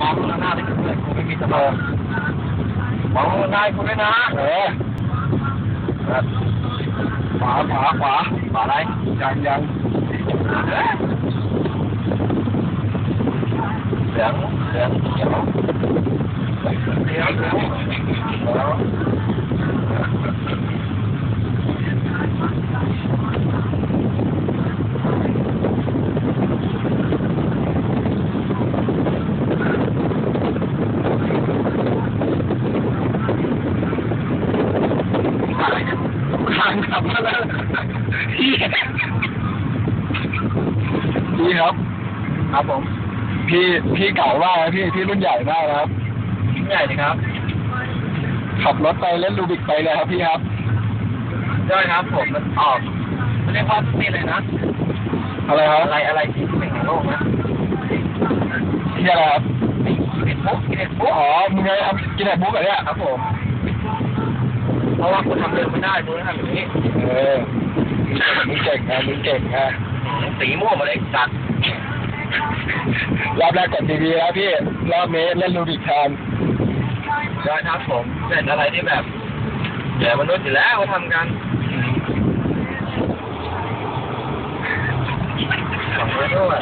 มองข้างหน้าได้เพื่อนกูไม่มีสมองมองข้างหน้ากูด้วยนะ ข้างขับมาแล้วพี่พี่ครับ ครับผม พี่พี่เก่ามากนะพี่พี่รุ่นใหญ่มากนะครับชิ้นใหญ่เลยครับ ขับรถไปเล่นลูบิกไปเลยครับพี่ครับย่อยครับผมมันออกมันเรียกว่านี่เลยนะอะไรครับอะไรอะไรที่เป็นของโลกนะที่อะไรครับไอ้กินเด็ดปุ๊บกินเด็ดปุ๊บอ๋อมึงไงครับกินแต่บุ๊กเหรอเนี่ยครับผมเพ ราะว่าคุณทำเดินไม่ได้คุณต้องทำอย่างนี้ เออมึงเก่งนะมึงเก่งนะสีม่วงมาเลยจัดรอบแรกกดทีวีแล้วพี่ รอบนี้เล่นลูบิกแทนย่อยครับผมเป็นอะไรที่แบบเหนือมนุษย์อยู่แล้วเขาทำกันของเยอะด้วย